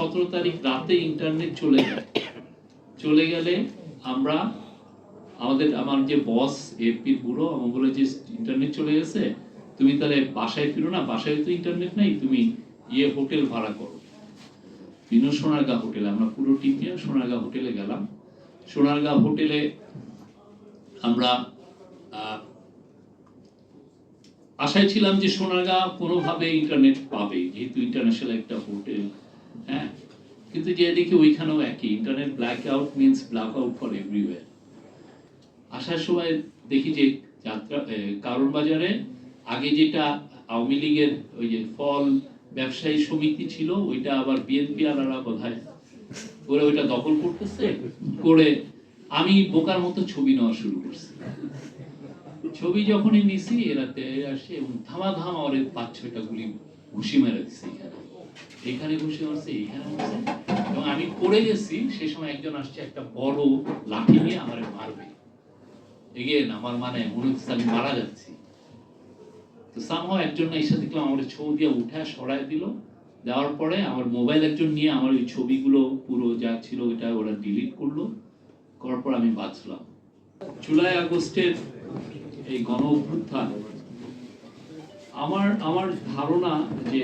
সতেরো তারিখ রাতে ইন্টারনেট চলে যায় চলে গেলে আমরা আমাদের, আমার যে বস এপির বুড়ো, আমার বলে যে ইন্টারনেট চলে গেছে, তুমি তাহলে বাসায় ফিরো না, বাসায় তো ইন্টারনেট নেই, তুমি ইয়ে হোটেল ভাড়া করো। বিনু সোনারগাঁ হোটেলে আমরা পুরো টিম নিয়ে সোনারগাঁ হোটেলে গেলাম। সোনারগাঁ হোটেলে আমরা আশায় ছিলাম যে সোনারগাঁ কোনোভাবে ইন্টারনেট পাবে যেহেতু ইন্টারন্যাশনাল একটা হোটেল হ্যাঁ? কিন্তু যে দেখি ওইখানেও একই। Internet black out means black out for everywhere আসার সময় দেখি যে যাত্রা কারণ বাজারে আগে যেটা আওয়ামী লীগের ওই যে ফল ব্যবসায়ী সমিতি ছিল, ওইটা আবার বিএনপি আলারা বোধহয় করে ওইটা দখল করতেছে, করে আমি বোকার মতো ছবি নেওয়া শুরু করছি। ছবি যখনই নিছি এরাতে আসে এবং ধামাধাম আমার পাঁচ ছয়টা গুলি ঘুষি মেরে দিছে এখানে। এখানে ঘুষি মারছে এখানে মারছে এবং আমি পড়ে গেছি সেই সময় একজন আসছে, একটা বড় লাঠি নিয়ে আমার মারবে। এগিয়ে আমার মানে মনে হচ্ছে আমি মারা যাচ্ছি। তো সামহাও একজন এসে দেখলাম, আমার ছবি দিয়ে উঠে সরায় দিল। দেওয়ার পরে আমার মোবাইল একজন নিয়ে আমার ওই ছবিগুলো, পুরো যা ছিল ওটা ওরা ডিলিট করল। করার পর আমি বাঁচলাম। জুলাই আগস্টের এই গণ অভ্যুত্থান আমার আমার ধারণা যে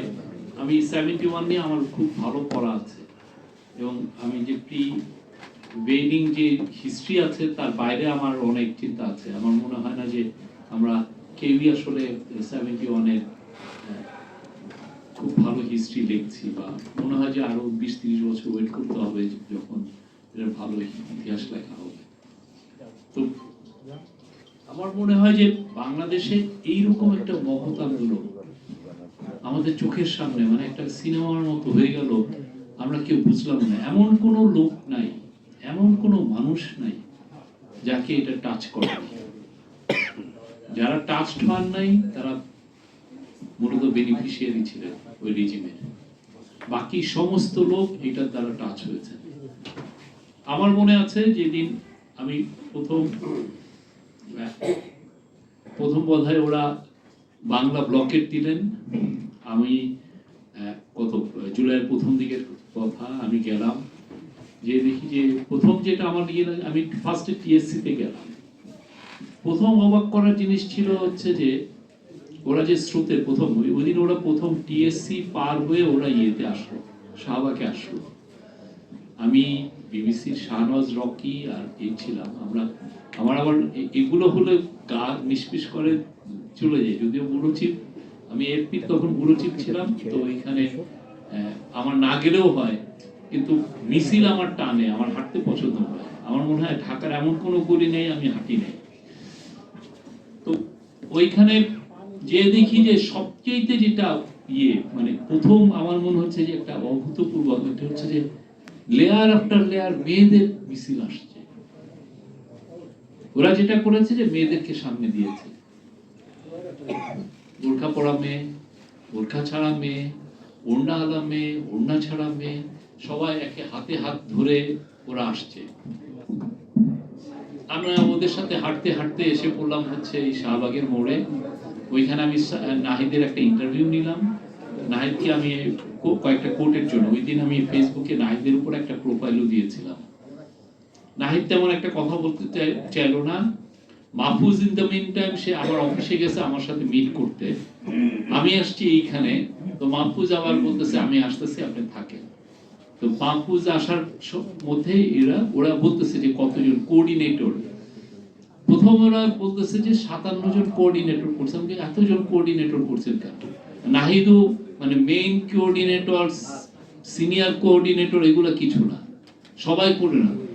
আমি সেভেন্টি ওয়ান নিয়ে আমার খুব ভালো পড়া আছে। এবং আমি যে প্রি ওয়েডিং যে হিস্ট্রি আছে, তার বাইরে আমার অনেক চিন্তা আছে। আমার মনে হয় না যে আমরা কেউই আসলে সেভেন্টি ওয়ানের খুব ভালো হিস্ট্রি লিখছি বা মনে হয় যে আরও বিশ তিরিশ বছর ওয়েট করতে হবে যখন এর ভালো ইতিহাস লেখা হবে। তো আমার মনে হয় যে বাংলাদেশে এইরকম একটা মহৎ আন্দোলন আমাদের চোখের সামনে মানে একটা সিনেমার মতো হয়ে গেল, আমরা কেউ বুঝলাম না। এমন কোনো লোক নাই, এমন কোনো মানুষ নাই যাকে এটা টাচ করে যারা টাচ হন নাই, তারা মূলত বেনিফিশিয়ারি ছিলেন ওই রিজিমের বাকি সমস্ত লোক এটার দ্বারা টাচ হয়েছে। আমার মনে আছে যেদিন আমি প্রথম প্রথম বোধহয় ওরা বাংলা ব্লকেট দিলেন। আমি কত জুলাইয়ের প্রথম দিকের কথা আমি গেলাম। যে দেখি যে প্রথম যেটা আমার ইয়ে আমি ফার্স্টে টিএসসি তে গেলাম। প্রথম অবাক করার জিনিস ছিল হচ্ছে যে, ওরা যে স্রোতের প্রথম, ওই দিন ওরা প্রথম টিএসসি পার হয়ে ওরা ইয়েতে আসলো, শাহবাগে আসলো। আমি বিবিসির শাহনওয়াজ, রকি আর এই ছিলাম। আমরা আমার আবার এগুলো হলে গা নিষ্পিস করে চলে যায়। যদিও বুড়ো চিপ, আমি এরপি তখন বুড়ো চিপ ছিলাম, তো এখানে আমার না গেলেও হয়, কিন্তু মিছিল আমার টানে, আমার হাঁটতে পছন্দ হয় আমার মনে হয় ঢাকার এমন কোনো গলি নেই, আমি হাঁটি নেই। তো ওইখানে যে দেখি যে সবচেয়েতে যেটা ইয়ে মানে প্রথম আমার মনে হচ্ছে যে একটা অভূতপূর্ব হচ্ছে যে লেয়ার আফটার লেয়ার মেয়েদের মিছিল আসছে। ওরা যেটা করেছে যে মেয়েদেরকে সামনে দিয়েছে। বোরখা পরা মেয়ে, বোরখা ছাড়া মেয়ে, ওড়না আলা মেয়ে, ওড়না ছাড়া মেয়ে, সবাই একে হাতে হাত ধরে ওরা আসছে। আমরা ওদের সাথে হাঁটতে হাঁটতে এসে পড়লাম হচ্ছে এই শাহবাগের মোড়ে। ওইখানে আমি নাহিদের একটা ইন্টারভিউ নিলাম। নাহিদকে আমি কয়েকটা কোর্টের জন্য। ওই দিন আমি ফেসবুকে নাহিদের উপর একটা প্রোফাইলও দিয়েছিলাম। নাহিদ তেমন একটা কথা বলতে চাই- চাইলো না। Mahfuz in the mean time সে আমার অফিসে গেছে আমার সাথে মিট করতে। আমি আসছি এইখানে। তো মাহফুজ আবার বলতেছে, আমি আসতেছি, আপনি থাকেন। তো মাহফুজ আসার মধ্যে এরা ওরা বলতেছে যে কতজন কোঅর্ডিনেটর প্রথম ওরা বলতেছে যে সাতান্ন জন কোঅর্ডিনেটর করছে। আমি এতজন কোঅর্ডিনেটর করছেন কেন? নাহিদু মানে মেইন কোঅর্ডিনেটর সিনিয়র কোঅর্ডিনেটর এগুলো কিছু না। সবাই করে না।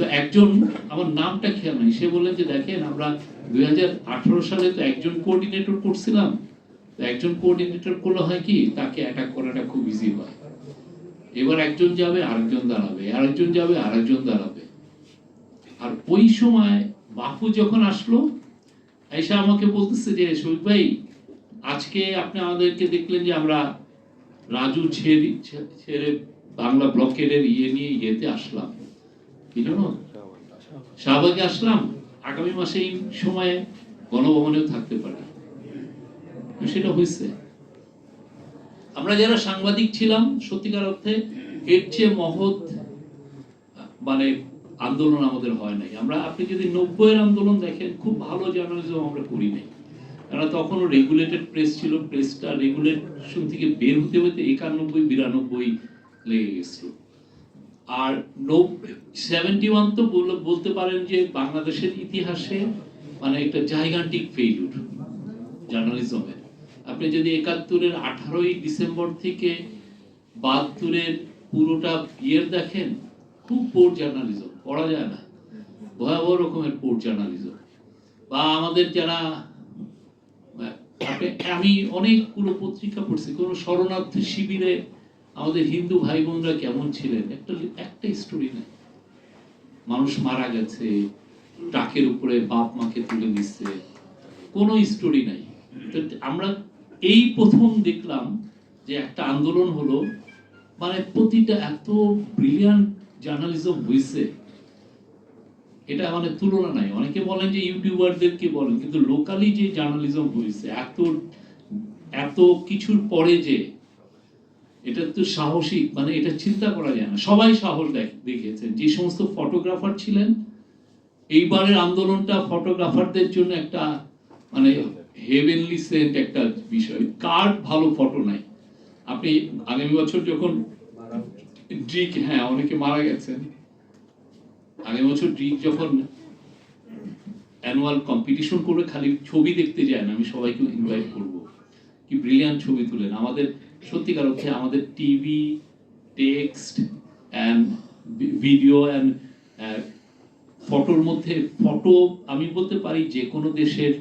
তো একজন, আমার নামটা খেয়াল নাই, সে বললেন যে দেখেন আমরা দুই হাজার আঠারো সালে তো একজন কোঅর্ডিনেটর করছিলাম। একজন কোঅর্ডিনেটর করলে হয় কি, তাকে অ্যাটাক করাটা খুব ইজি হয়। এবার একজন যাবে, আরেকজন দাঁড়াবে, আরেকজন যাবে, আরেকজন দাঁড়াবে। আর ওই সময় বাপু যখন আসলো, এসে আমাকে বলতেছে যে, শহীদ ভাই, আজকে আপনি আমাদেরকে দেখলেন যে আমরা রাজু ছেড়ে ছেড়ে বাংলা ব্লকের ইয়ে নিয়ে ইয়েতে আসলাম। কি জানো শাহবাগে আসলাম, আগামী মাসে এই সময়ে গণভবনেও থাকতে পারি। সেটা হয়েছে। আমরা যারা সাংবাদিক ছিলাম, সত্যিকার অর্থে এর চেয়ে মহৎ মানে আন্দোলন আমাদের হয় নাই। আমরা, আপনি যদি নব্বইয়ের আন্দোলন দেখেন, খুব ভালো জার্নালিজম আমরা করি নাই। কারণ তখনও রেগুলেটেড প্রেস ছিল প্রেসটা রেগুলেশন থেকে বের হতে হতে একানব্বই, বিরানব্বই লেগে গেছিল। আর সেভেন্টি ওয়ান তো বল- বলতে পারেন যে বাংলাদেশের ইতিহাসে মানে একটা জাইগান্টিক ফেইলুর জার্নালিজমের আপনি যদি একাত্তরের আঠারোই ডিসেম্বর থেকে বাহাত্তরের পুরোটা ইয়ের দেখেন, খুব পোর জার্নালিজম পড়া যায় না। ভয়াবহ রকমের পোর জার্নালিজম বা আমাদের যারা আমি অনেকগুলো পত্রিকা পড়ছি, কোনো শরণার্থী শিবিরে আমাদের হিন্দু ভাই বোনরা কেমন ছিলেন? একটা একটা স্টোরি নাই। মানুষ মারা গেছে, ট্রাকের উপরে বাপ মাকে তুলে দিচ্ছে কোনো স্টোরি নাই। আমরা এই প্রথম দেখলাম যে একটা আন্দোলন হলো মানে প্রতিটা এত ব্রিলিয়ান্ট জার্নালিজম হয়েছে এটা মানে তুলনা নাই। অনেকে বলেন যে ইউটিউবারদেরকে বলেন, কিন্তু লোকালি যে জার্নালিজম হয়েছে এত এত কিছুর পরে যে এটা তো সাহসিক মানে এটা চিন্তা করা যায় না। সবাই সাহস দেখ- দেখিয়েছেন। যে সমস্ত ফটোগ্রাফার ছিলেন, এইবারের আন্দোলনটা ফটোগ্রাফারদের জন্য একটা মানে হেভেনলি সেন্ট একটা বিষয়। কার ভালো ফটো নাই? আপনি আগামী বছর যখন ড্রিক হ্যাঁ অনেকে মারা গেছেন। আগামী বছর ড্রিক যখন অ্যানুয়াল কম্পিটিশন করে খালি ছবি দেখতে যায় না, আমি সবাইকে ইনভাইট করব। কি ব্রিলিয়ান্ট ছবি তুলেন। আমাদের সত্যিকার অর্থে আমাদের TV text and video and ফটোর মধ্যে ফটো আমি বলতে পারি যে কোনো দেশের,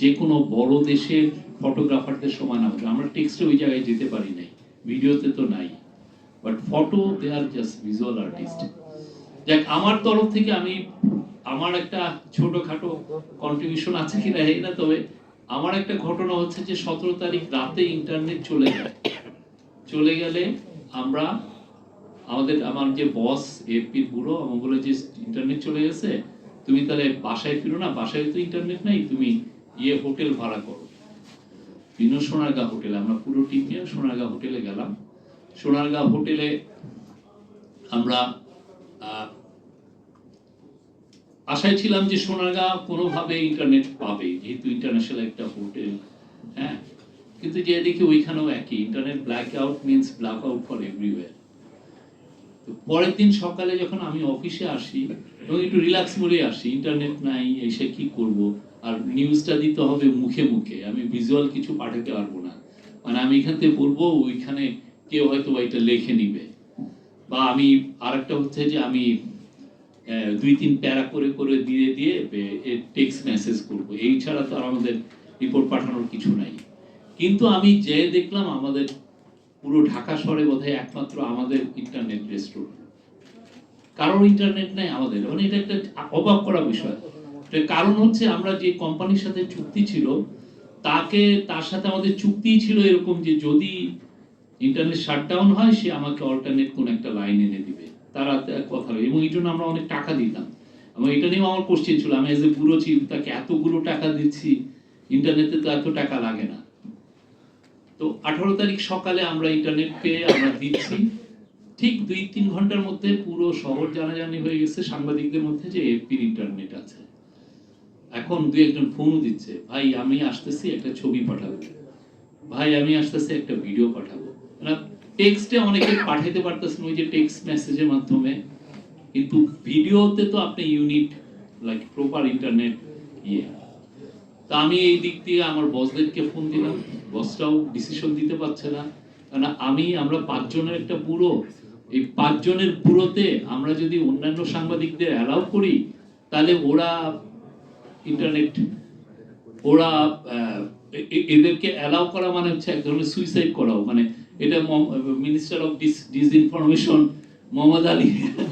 যে কোনো বড় দেশের ফটোগ্রাফারদের সমান আমাদের আমরা টেক্সটে ওই জায়গায় যেতে পারি নাই ভিডিওতে তো নাই। But photo they are just visual artist যাক, আমার তরফ থেকে আমি, আমার একটা ছোটখাটো কন্ট্রিবিউশন আছে কিনা জানি না তবে আমার একটা ঘটনা হচ্ছে যে সতেরো তারিখ রাতে ইন্টারনেট চলে যায় চলে গেলে আমরা আমাদের, আমার যে বস এপির বুড়ো, আমার বলে যে ইন্টারনেট চলে গেছে, তুমি তাহলে বাসায় ফিরো না, বাসায় তো ইন্টারনেট নাই, তুমি ইয়ে হোটেল ভাড়া করো। বিনো সোনারগাঁ হোটেলে আমরা পুরো টিম নিয়ে সোনারগাঁ হোটেলে গেলাম। সোনারগাঁ হোটেলে আমরা আশায় ছিলাম যে সোনারগাঁ কোনোভাবে ইন্টারনেট পাবে, যেহেতু ইন্টারন্যাশনাল একটা হোটেল হ্যাঁ? কিন্তু যে দেখি ওইখানেও একই internet black out means black out for everywhere তো পরের দিন সকালে যখন আমি অফিসে আসি, এবং একটু রিল্যাক্স মোডে আসি ইন্টারনেট নাই, এসে কি করব? আর নিউজটা দিতে হবে মুখে মুখে, আমি ভিজুয়াল কিছু পাঠাতে পারব না। মানে আমি এখান থেকে বলব, ওইখানে কেউ হয়তো এটা লিখে নিবে। বা আমি আরেকটা হচ্ছে যে আমি দুই তিন প্যারা করে করে দিয়ে দিয়ে টেক্সট মেসেজ করব। এই ছাড়া তো আর আমাদের রিপোর্ট পাঠানোর কিছু নাই। কিন্তু আমি যে দেখলাম আমাদের পুরো ঢাকা শহরে বোধহয় একমাত্র আমাদের ইন্টারনেট রেস্টোরেন্ট কারোর ইন্টারনেট নাই আমাদের। মানে এটা একটা অবাক করা বিষয়। কারণ হচ্ছে আমরা যে কোম্পানির সাথে চুক্তি ছিল, তাকে, তার সাথে আমাদের চুক্তি ছিল এরকম যে যদি ইন্টারনেট শাটডাউন হয়, সে আমাকে অল্টারনেট কোন একটা লাইন এনে দিবে। তারা কথা। এবং এই জন্য আমরা অনেক টাকা দিতাম। এবং এটা নিয়েও আমার কোশ্চেন ছিল, আমি এজ এ বুড়ো চিফ তাকে এতগুলো টাকা দিচ্ছি ইন্টারনেটে তো এত টাকা লাগে না। তো আঠারো তারিখ সকালে আমরা ইন্টারনেট পেয়ে আমরা দিচ্ছি। ঠিক দুই তিন ঘণ্টার মধ্যে পুরো শহর জানাজানি হয়ে গেছে, সাংবাদিকদের মধ্যে যে এপির ইন্টারনেট আছে। এখন দুই একজন ফোনও দিচ্ছে, ভাই, আমি আসতেছি একটা ছবি পাঠাবো। ভাই, আমি আসতেছি একটা ভিডিও পাঠাবো। টেক্সটে অনেকে পাঠাইতে পারতেছেন ওই যে টেক্সট মেসেজের মাধ্যমে, কিন্তু ভিডিওতে তো আপনি ইউনিট লাইক প্রপার ইন্টারনেট ইয়ে। তা আমি এই দিক দিয়ে আমার বসদেরকে ফোন দিলাম বসটাও ডিসিশন দিতে পারছে না। কারণ আমি, আমরা পাঁচজনের একটা পুরো, এই পাঁচজনের পুরোতে আমরা যদি অন্যান্য সাংবাদিকদের অ্যালাউ করি, তাহলে ওরা ইন্টারনেট ওরা এদেরকে অ্যালাউ করা মানে হচ্ছে এক ধরনের সুইসাইড করাও। মানে এটা minister of dis disinformation Mohammad Ali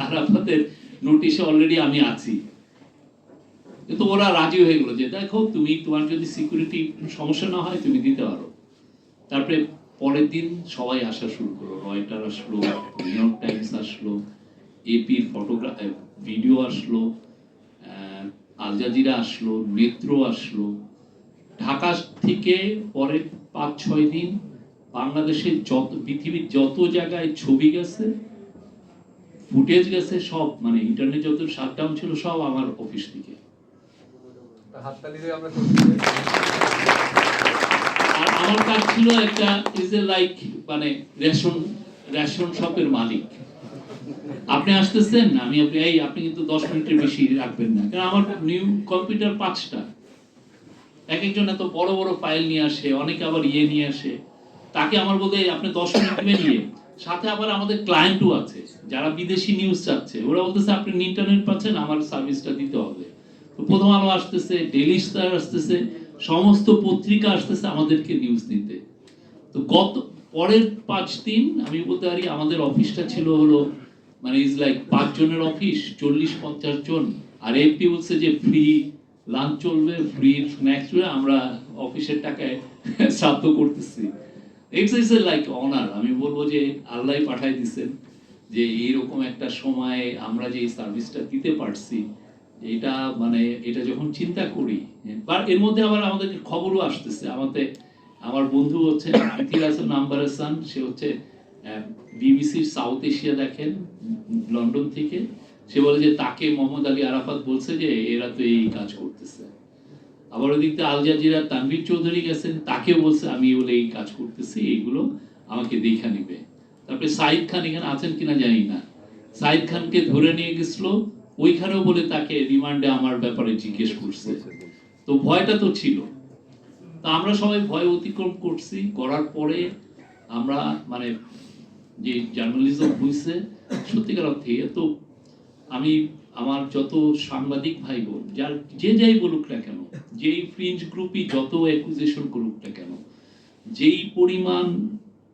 আরাফাতের নোটিশে অলরেডি আমি আছি। কিন্তু ওরা রাজি হয়ে গেলো যে, দেখো, তুমি তোমার যদি সিকিউরিটি সমস্যা না হয়, তুমি দিতে পারো। তারপরে পরের দিন সবাই আসা শুরু করল। রয়টার আসলো নিউ ইয়র্ক টাইমস আসলো এপির ফটোগ্রাফ ভিডিও আসলো আল জাজিরা আসলো নেত্র আসলো। ঢাকা থেকে পরের পাঁচ ছয় দিন বাংলাদেশের যত পৃথিবীর যত জায়গায় ছবি গেছে ফুটেজ গেছে সব মানে ইন্টারনেট যত শাটডাউন ছিল সব আমার অফিস থেকে। আর আমার কাজ ছিল একটা ইজ এ লাইক মানে রেশন রেশন শপের মালিক। আপনি আসতেছেন আমি আপনি এই আপনি কিন্তু দশ মিনিটের বেশি রাখবেন না। কারণ আমার নিউ কম্পিউটার পাঁচটা। এক একজন এত বড় বড় ফাইল নিয়ে আসে অনেকে আবার ইয়ে নিয়ে আসে। তাকে আমার বলতে আপনি দশ মিনিট ইয়ে সাথে আবার আমাদের ক্লায়েন্টও আছে, যারা বিদেশি নিউজ চাচ্ছে। ওরা বলতেছে, আপনি ইন্টারনেট পাচ্ছেন, আমার সার্ভিসটা দিতে হবে। তো প্রথম আলো আসতেছে ডেলি স্টার আসতেছে, সমস্ত পত্রিকা আসতেছে আমাদেরকে নিউজ দিতে। তো গত, পরের পাঁচ দিন আমি বলতে পারি, আমাদের অফিসটা ছিল হলো মানে ইজ লাইক পাঁচ জনের অফিস চল্লিশ, পঞ্চাশ জন। আর এমপি বলছে যে ফ্রি লাঞ্চ চলবে ফ্রি স্ন্যাক্স চলবে, আমরা অফিসের টাকায় শ্রাদ্ধ করতেছি। ইটস ইজ লাইক অনার আমি বলব যে আল্লাহ পাঠাই দিছেন যে এইরকম একটা সময়ে আমরা যে সার্ভিসটা দিতে পারছি, এটা মানে এটা যখন চিন্তা করি এর মধ্যে আবার খবরও আসতেছে। আমাদের, আমার বন্ধু হচ্ছে নাম্বার সান সে হচ্ছে বিবিসির সাউথ এশিয়া দেখেন, লন্ডন থেকে। সে বলে যে তাকে মোহাম্মদ আলী আরাফাত বলছে যে এরা তো এই কাজ করতেছে। আবার ওদিক থেকে আল জাজিরা তানভীর চৌধুরী গেছেন তাকে বলছে, আমি বলে এই কাজ করতেছি, এইগুলো আমাকে দেখা নিবে। তারপরে সাইদ খান এখানে আছেন কিনা জানি না। সাইদ খানকে ধরে নিয়ে গেছিল, ওইখানেও বলে তাকে রিমান্ডে আমার ব্যাপারে জিজ্ঞেস করছে। তো ভয়টা তো ছিল। তা আমরা সবাই ভয় অতিক্রম করছি, করার পরে আমরা মানে যে জার্নালিজম হয়েছে সত্যিকার অর্থে তো আমি আমার যত সাংবাদিক ভাই বোন যার যে যাই বলুক না কেন, যেই ফ্রিঞ্জ গ্রুপই যত অ্যাকুজেশন করুক না কেন, যেই পরিমাণ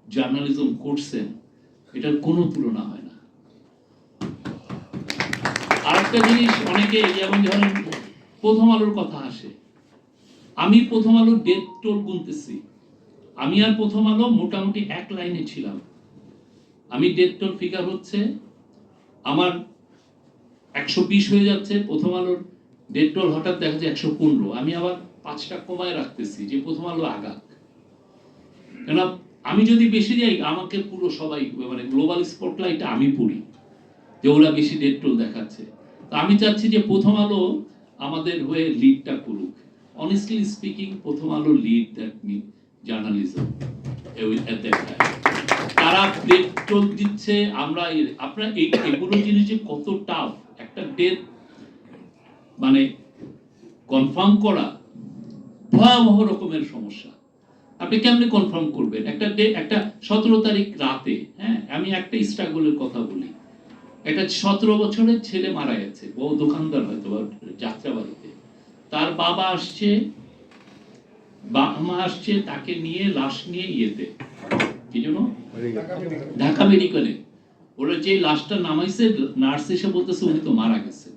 জার্নালিজম করছেন, এটার কোনো তুলনা হয় না। আরেকটা জিনিস অনেকে, যেমন ধরেন, প্রথম আলোর কথা আসে। আমি প্রথম আলো ডেথ টোল গুনতেছি। আমি আর প্রথম আলো মোটামুটি এক লাইনে ছিলাম। আমি ডেথ টোল ফিগার হচ্ছে, আমার একশো বিশ হয়ে যাচ্ছে। প্রথম আলোর ডেট টোল হঠাৎ দেখা যায় একশো পনেরো। আমি আবার পাঁচটা কমায় রাখতেছি যে প্রথম আলো আগাক। কেন আমি যদি বেশি যাই, আমাকে পুরো সবাই মানে গ্লোবাল স্পটলাইট আমি পড়ি, যে ওরা বেশি ডেট টোল দেখাচ্ছে। তো আমি চাচ্ছি যে প্রথম আলো আমাদের হয়ে লিডটা করুক। Honestly speaking Prothom Alo lead that me journalism তারা টোল দিচ্ছে, আমরা আপনার এই এগুলো জিনিস যে কত টাফ একটা ডেট মানে কনফার্ম করা ভয়াবহ রকমের সমস্যা। আপনি কেমনে কনফার্ম করবেন? একটা ডে একটা সতেরো তারিখ রাতে হ্যাঁ? আমি একটা স্ট্রাগলের কথা বলি। একটা সতেরো বছরের ছেলে মারা গেছে বউ দোকানদার হয়তো যাত্রাবাড়িতে। তার বাবা আসছে বাবা মা আসছে তাকে নিয়ে লাশ নিয়ে ইয়েতে। কি জন্য? ঢাকা মেডিকেলে ওরা যে লাশটা নামাইছে, নার্স এসে বলতেছে, উনি তো মারা গেছে।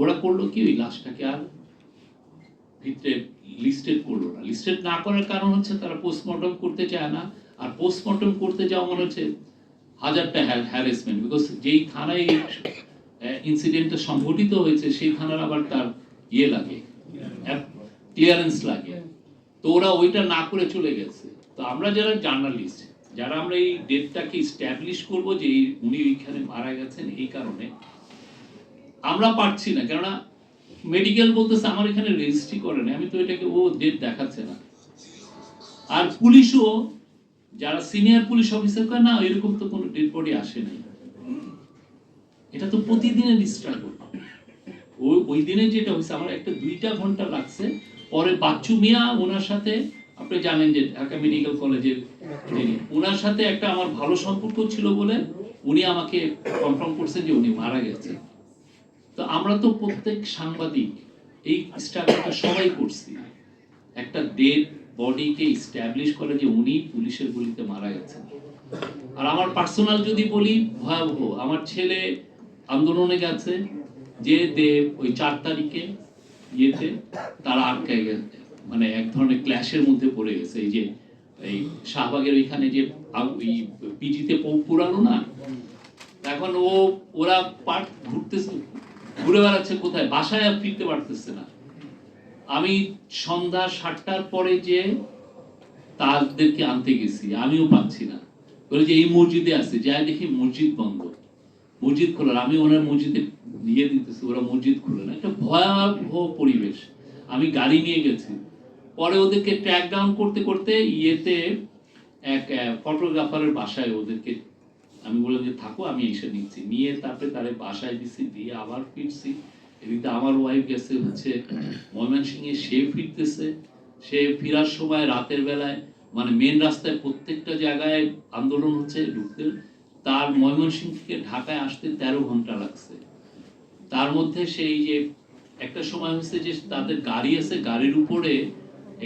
ওরা করল কি, ওই লাশটাকে আর ভিতরে লিস্টেড করল না। লিস্টেড না করার কারণ হচ্ছে, তারা পোস্টমর্টম করতে চায় না। আর পোস্টমর্টম করতে যাওয়া মনে হচ্ছে, হাজারটা হ্যারাসমেন্ট বিকজ যেই থানায় ইনসিডেন্টটা সংঘটিত হয়েছে, সেই থানার আবার তার ইয়ে লাগে ক্লিয়ারেন্স লাগে। তো ওরা ওইটা না করে চলে গেছে। তো আমরা যারা জার্নালিস্ট যারা আমরা এই ডেটটাকে স্ট্যাবলিশ করব যে উনি ওইখানে মারা গেছেন, এই কারণে আমরা পারছি না। কেননা মেডিকেল বলতেছে আমার এখানে রেজিস্ট্রি করে না আমি তো এটাকে, ও ডেট দেখাচ্ছে না। আর পুলিশও, যারা সিনিয়র পুলিশ অফিসার কয়, না, এরকম তো কোনো ডেড বডি আসে নাই। এটা তো প্রতিদিনের স্ট্রাগল ওই ওই দিনে যেটা হয়েছে, আমার একটা দুইটা ঘণ্টা লাগছে। পরে বাচ্চু মিয়া, ওনার সাথে আপনি জানেন যে ঢাকা মেডিকেল কলেজের যিনি ওনার সাথে একটা আমার ভালো সম্পর্ক ছিল বলে উনি আমাকে কনফার্ম করছেন যে উনি মারা গেছেন তো আমরা তো প্রত্যেক সাংবাদিক এই স্ট্রাগলটা সবাই করছি। একটা ডেড বডিকে স্ট্যাবলিশ করে যে উনি পুলিশের গুলিতে মারা গেছেন। আর আমার পার্সোনাল যদি বলি, ভয়াবহ, আমার ছেলে আন্দোলনে গেছে, যে দেব ওই চার তারিখে ইয়েতে তারা আটকায় গেছে। মানে এক ধরনের ক্ল্যাশের মধ্যে পড়ে গেছে। এই যে, এই শাহবাগের ওইখানে যে পিজিতে পুরালো না, এখন ও, ওরা পার্ট ঘুরতেছে, ঘুরে বেড়াচ্ছে কোথায়? বাসায় ফিরতে পারতেছে না। আমি সন্ধ্যা সাতটার পরে যে তাদেরকে আনতে গেছি, আমিও পাচ্ছি না। বলে যে, এই মসজিদে আছে, যাই দেখি মসজিদ বন্ধ। মসজিদ খোলার, আমি ওনার মসজিদে নিয়ে দিতেছি, ওরা মসজিদ খুলে না। একটা ভয়াবহ পরিবেশ। আমি গাড়ি নিয়ে গেছি। পরে ওদেরকে ট্র্যাক ডাউন করতে করতে ইয়েতে এক ফটোগ্রাফারের বাসায় ওদেরকে আমি বললাম যে, থাকো, আমি এসে নিচ্ছি। নিয়ে তারপরে তারে বাসায় দিছি, দিয়ে আবার ফিরছি। এদিকে আমার ওয়াইফ গেছে হচ্ছে ময়মনসিংহে, সে ফিরতেছে। সে ফেরার সময় রাতের বেলায় মানে মেন রাস্তায় প্রত্যেকটা জায়গায় আন্দোলন হচ্ছে, ঢুকতে। তার ময়মনসিংহ থেকে ঢাকায় আসতে তেরো ঘণ্টা লাগছে। তার মধ্যে সেই যে, একটা সময় হচ্ছে যে তাদের গাড়ি আছে, গাড়ির উপরে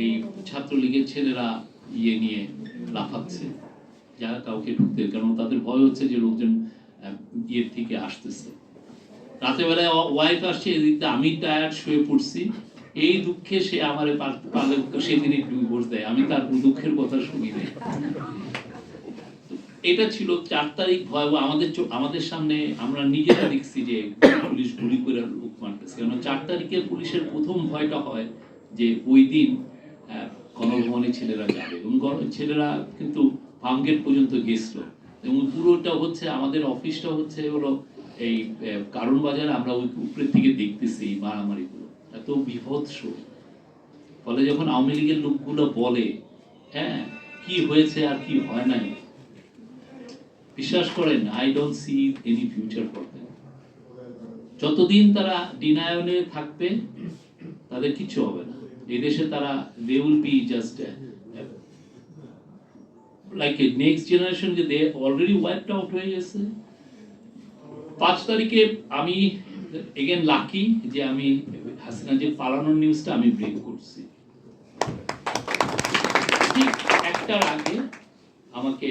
এই ছাত্রলীগের ছেলেরা ইয়ে নিয়ে লাফাচ্ছে, যারা কাউকে ঢুকতে, কারণ তাদের ভয় হচ্ছে যে লোকজন ইয়ের থেকে আসতেছে। রাতের বেলায় ওয়াইফ আসছে, এদিক আমি টায়ার্ড শুয়ে পড়ছি। এই দুঃখে সে আমার পারলে সেদিনই ডিভোর্স দেয়। আমি তার দুঃখের কথা শুনি নাই। এটা ছিল চার তারিখ ভয়াবহ। আমাদের আমাদের সামনে আমরা নিজেরা দেখছি যে পুলিশ গুলি করে লোক মারতেছে। কারণ চার তারিখে পুলিশের প্রথম ভয়টা হয় যে ওই দিন গণভবনে ছেলেরা যাবে। এবং ছেলেরা কিন্তু ফার্মগেট পর্যন্ত গেছিল। এবং পুরোটা হচ্ছে, আমাদের অফিসটা হচ্ছে হলো এই কারণ বাজারে আমরা ওই উপরের থেকে দেখতেছি এই মারামারিগুলো। এত বিভৎস। ফলে যখন আওয়ামী লীগের লোকগুলো বলে হ্যাঁ কি হয়েছে আর কি হয় নাই? বিশ্বাস করেন I don't see any future for them যতদিন তারা ডিনায়নে থাকবে, তাদের কিছু হবে না। এই দেশে তারা they will be just like next generation যে দে অলরেডি ওয়াইপড আউট হয়ে গেছে। পাঁচ তারিখে আমি এগেন লাকি যে আমি হাসিনা যে পালানোর নিউজটা আমি ব্রেক করছি। ঠিক একটার আগে আমাকে,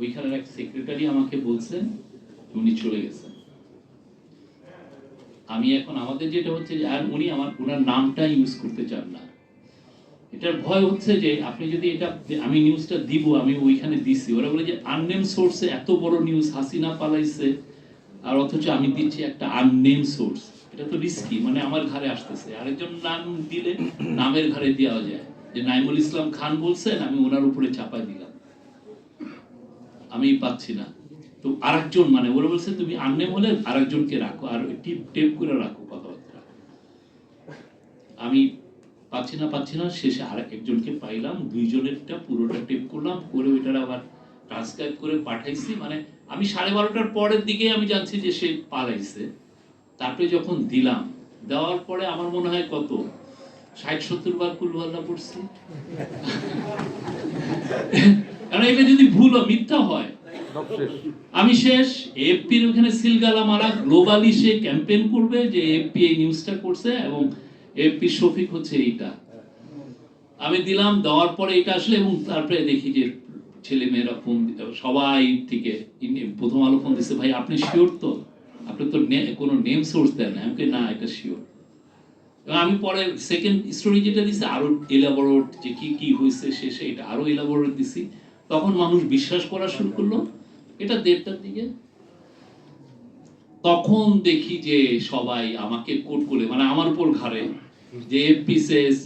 ওইখানের এক সেক্রেটারি আমাকে বলছেন, উনি চলে গেছেন। আমি এখন আমাদের যেটা হচ্ছে যে, আর উনি আমার ওনার নামটা ইউজ করতে চান না। এটার ভয় হচ্ছে যে, আপনি যদি এটা, আমি নিউজটা দিব, আমি ওইখানে দিছি। ওরা বলে যে আননেম সোর্সে এত বড় নিউজ হাসিনা পালাইছে, আর অথচ আমি দিচ্ছি একটা আননেম সোর্স এটা তো রিস্কি মানে আমার ঘরে আসতেছে। আরেকজন নাম দিলে নামের ঘরে দেওয়া যায়। যে নাইমুল ইসলাম খান বলছেন, আমি ওনার উপরে চাপাই দিলাম। আমি পাচ্ছি না। তো আরেকজন মানে ওরা বলছে তুমি আননেম হলে আরেকজনকে রাখো, আর টিপ টেপ করে রাখো কথাবার্তা। আমি পাচ্ছি না পাচ্ছি না, শেষে আর একজনকে পাইলাম, দুইজনেরটা পুরোটা টেপ করলাম, করে ওইটার আবার ট্রান্সক্রাইব করে পাঠাইছি মানে আমি সাড়ে বারোটার পরের দিকে আমি জানছি যে সে পালাইছে। তারপরে যখন দিলাম, দেওয়ার পরে আমার মনে হয় কত? ষাট, সত্তর বার কুলবাল্লা পড়ছি। কারণ এটা যদি ভুল মিথ্যা হয় আমি শেষ। এফপির ওখানে সিলগালা মারা। গ্লোবালি সে ক্যাম্পেইন করবে যে এফপি এই নিউজটা করছে এবং এফপি শফিক হচ্ছে এইটা। আমি দিলাম, দেওয়ার পরে এটা আসলে এবং তারপরে দেখি যে ছেলে মেয়েরা ফোন সবাই থেকে প্রথম আলো ফোন দিচ্ছে ভাই, আপনি শিওর তো? আপনি তো কোনো নেম সোর্স দেন না। আমি না, এটা শিওর এবং আমি পরে সেকেন্ড স্টোরি যেটা দিছি, আরও এলাবোরেট যে কি কি হয়েছে শেষে এটা আরও এলাবোরেট দিছি। তখন মানুষ বিশ্বাস করা শুরু করল। এটা দেড়টার দিকে? তখন দেখি যে সবাই আমাকে কোট করে মানে আমার উপর ঘাড়ে যে সেজ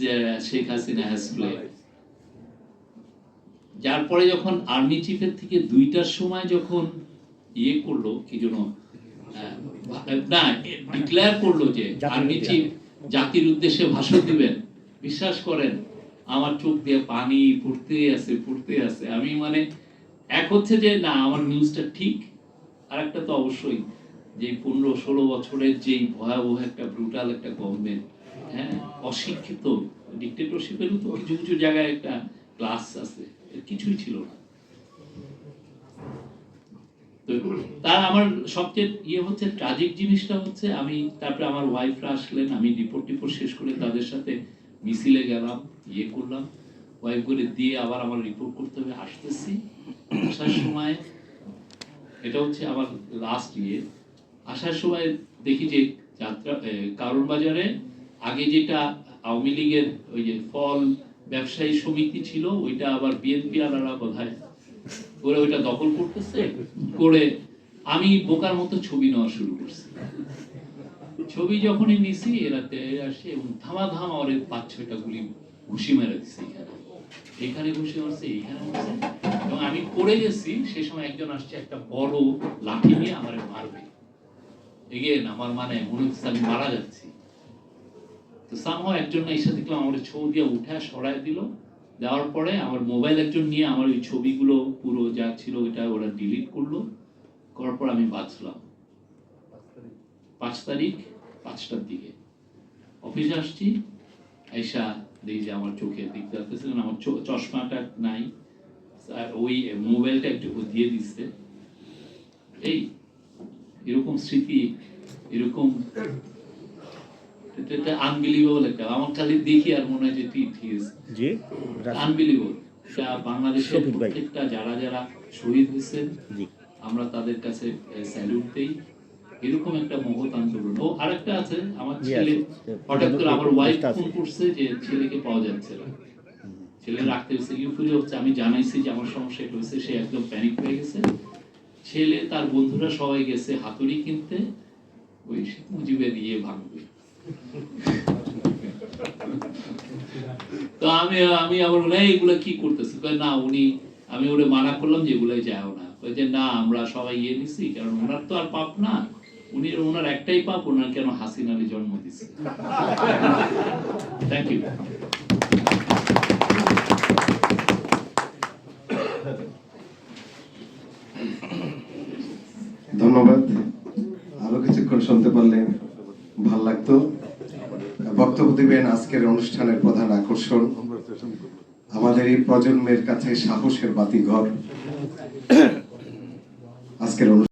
শেখ হাসিনা হ্যাজ যার পরে যখন আর্মি চিফের থেকে দুইটার সময় যখন ইয়ে করল কি যেন না ডিক্লেয়ার করল যে আর্মি চিফ জাতির উদ্দেশ্যে ভাষণ দিবেন। বিশ্বাস করেন আমার চোখ দিয়ে পানি পড়তে আছে পড়তে আছে। আমি মানে এক হচ্ছে যে, না, আমার নিউজটা ঠিক। আর একটা তো অবশ্যই যে, পনেরো, ষোলো বছরের যেই ভয়াবহ একটা ব্রুটাল একটা গভর্নমেন্ট হ্যাঁ অশিক্ষিত ডিক্টেটরশিপেরও তো কিছু কিছু জায়গায় একটা ক্লাস আছে। কিছুই ছিল না। তার আমার সবচেয়ে ইয়ে হচ্ছে ট্রাজিক জিনিসটা হচ্ছে, আমি তারপরে আমার ওয়াইফরা আসলেন, আমি রিপোর্ট টিপোর্ট শেষ করে তাদের সাথে মিছিলে গেলাম ইয়ে করলাম। ওয়াইফ করে দিয়ে আবার আমার রিপোর্ট করতে হবে, আসতেছি। আসার সময়, এটা হচ্ছে আমার লাস্ট ইয়ে আসার সময় দেখি যে যাত্রা কারণ বাজারে আগে যেটা আওয়ামী লীগের ওই যে ফল ব্যবসায়ী সমিতি ছিল, ওইটা আবার বিএনপি আলারা বোধহয় করে ওইটা দখল করতেছে, করে আমি বোকার মতো ছবি নেওয়া শুরু করছি। ছবি যখনই নিছি, এরা তেড়ে আসে এবং ধামা ধামা ওরে পাঁচ ছয়টা গুলি ঘুষি মেরে দিছে এখানে। এখানে ঘুষি মারছে এইখানে মারছে এবং আমি পড়ে গেছি, সে সময় একজন আসছে, একটা বড় লাঠি নিয়ে আমার মারবে। এগেন আমার মানে মনে হচ্ছে আমি মারা যাচ্ছি। তো সামহাও একজন এসে দেখলাম আমার ছৌ দিয়ে উঠে সরায় দিল। দেওয়ার পরে আমার মোবাইল একজন নিয়ে আমার ওই ছবিগুলো পুরো যা ছিল ওইটা ওরা ডিলিট করল। করার পর আমি বাঁচলাম। পাঁচ তারিখ, পাঁচটার দিকে। অফিসে আসছি, আইসা দেখি যে আমার চোখে দেখতে পাচ্ছি না, আমার চশমাটা নাই। আর ওই মোবাইলটা একটু দিয়ে দিচ্ছে এই এরকম স্মৃতি এরকম এটা আনবিলিভেবল একটা আমার খালি দেখি আর মনে হয় যে ঠিক ঠিক আছে। জি আনবিলিভেবল বাংলাদেশের প্রত্যেকটা যারা যারা শহীদ হয়েছেন জি। আমরা তাদের কাছে স্যালুট দেই। এরকম একটা মহৎ আন্দোলন। ও আরেকটা আছে আমার ছেলে। হঠাৎ করে আমার ওয়াইফ ফোন করছে যে ছেলেকে পাওয়া যাচ্ছে না। ছেলে রাখতে হচ্ছে ইউফিরি হচ্ছে। আমি জানাইছি যে আমার সমস্যা এটা হচ্ছে সে একদম প্যানিক হয়ে গেছে। ছেলে তার বন্ধুরা সবাই গেছে হাতুড়ি কিনতে। ওই মুজিবের ইয়ে ভাঙবে। তো আমি আমি আবার বললাম "এই, এগুলো কি করতেছে? না উনি আমি ওরে মানা করলাম যে এগুলো যাও না। যে না আমরা সবাই ইয়ে নিছি কারণ ওনার তো আর পাপ না। উনি ওনার একটাই পাপ ওনার কেন হাসিন আলী জন্ম দিছে থ্যাংক ইউ ধন্যবাদ। আরও কিছুক্ষণ শুনতে পারলে ভালো লাগতো। বক্তব্য দিবেন আজকের অনুষ্ঠানের প্রধান আকর্ষণ। আমাদের এই প্রজন্মের কাছে সাহসের বাতিঘর। আজকের অনুষ্ঠান